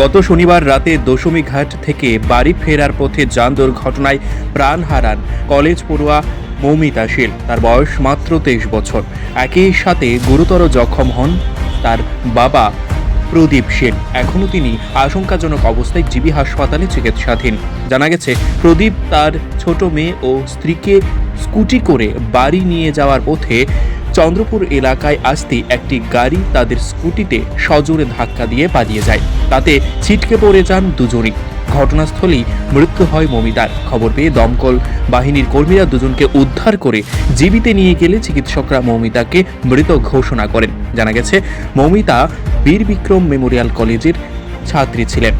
গত শনিবার রাতে দশমী ঘাট থেকে বাড়ি ফেরার পথে যান দুর্ঘটনায় প্রাণ হারান কলেজ পড়ুয়া মৌমিতা শীল। তার বয়স মাত্র তেইশ বছর। একই সাথে গুরুতর জখম হন তার বাবা প্রদীপ সেন এখনও তিনি আশঙ্কাজনক অবস্থায় জিবি হাসপাতালে চিকিৎসাধীন। জানা গেছে, প্রদীপ তার ছোট মেয়ে ও স্ত্রীকে স্কুটি করে বাড়ি নিয়ে যাওয়ার পথে চন্দ্রপুর এলাকায় আসতে একটি গাড়ি তাদের স্কুটিতে সজোরে ধাক্কা দিয়ে পালিয়ে যায়। তাতে ছিটকে পড়ে যান দুজনই। ঘটনাস্থলেই মৃত্যু হয় মমিতার। খবর পেয়ে দমকল বাহিনীর কর্মীরা দুজনকে উদ্ধার করে জীবিতে নিয়ে গেলে চিকিৎসকরা মৌমিতাকে মৃত ঘোষণা করেন। জানা গেছে, মৌমিতা বীর বিক্রম মেমোরিয়াল কলেজের ছাত্রী ছিলেন।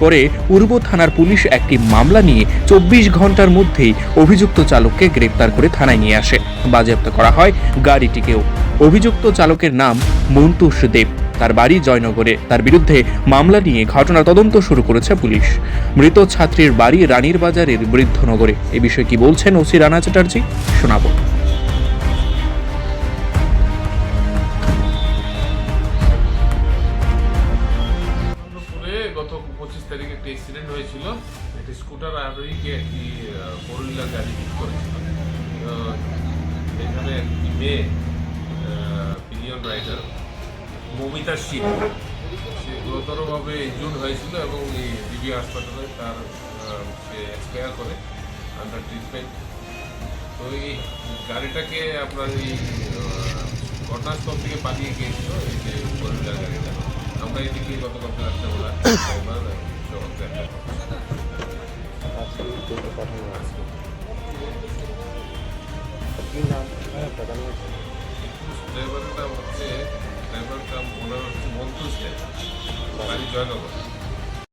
পরে পূর্ব থানার পুলিশ একটি মামলা নিয়ে চব্বিশ ঘণ্টার মধ্যেই অভিযুক্ত চালককে গ্রেপ্তার করে থানায় নিয়ে আসে। বাজেয়াপ্ত করা হয় গাড়িটিকেও। অভিযুক্ত চালকের নাম মন্তুষ দেব। তার বাড়ি জয়নগরে। তার বিরুদ্ধে মামলা নিয়ে ঘটনা তদন্ত শুরু করেছে পুলিশ। মৃত ছাত্রীর বাড়ি রানীর বাজারের বৃদ্ধনগরে। এ বিষয়ে কি বলছেন ওসি রানা চ্যাটার্জি? শোনাবো। পঁচিশ তারিখে একটি অ্যাক্সিডেন্ট হয়েছিল। একটি স্কুটার আরোহীকে একটি ফোর হুইলার গাড়ি হিট করেছিল। এখানে একটি মেয়ে পিনিয়ন রাইডার, মমিতা সিং সে গুরুতরভাবে ইনজুর্ড হয়েছিল এবং ডিবি হাসপাতালে তার সে এক্সপায়ার করে আন্ডার ট্রিটমেন্ট তো এই গাড়িটাকে আপনার এই ঘটনাস্থল থেকে পালিয়ে গিয়েছিল, এই যে আমরা এদিকে গতকাল রাত্রেবেলা ড্রাইভারের নাম? হচ্ছে ড্রাইভারের নাম ওনার হচ্ছে মন্তুষ বাড়ি জয়নগর।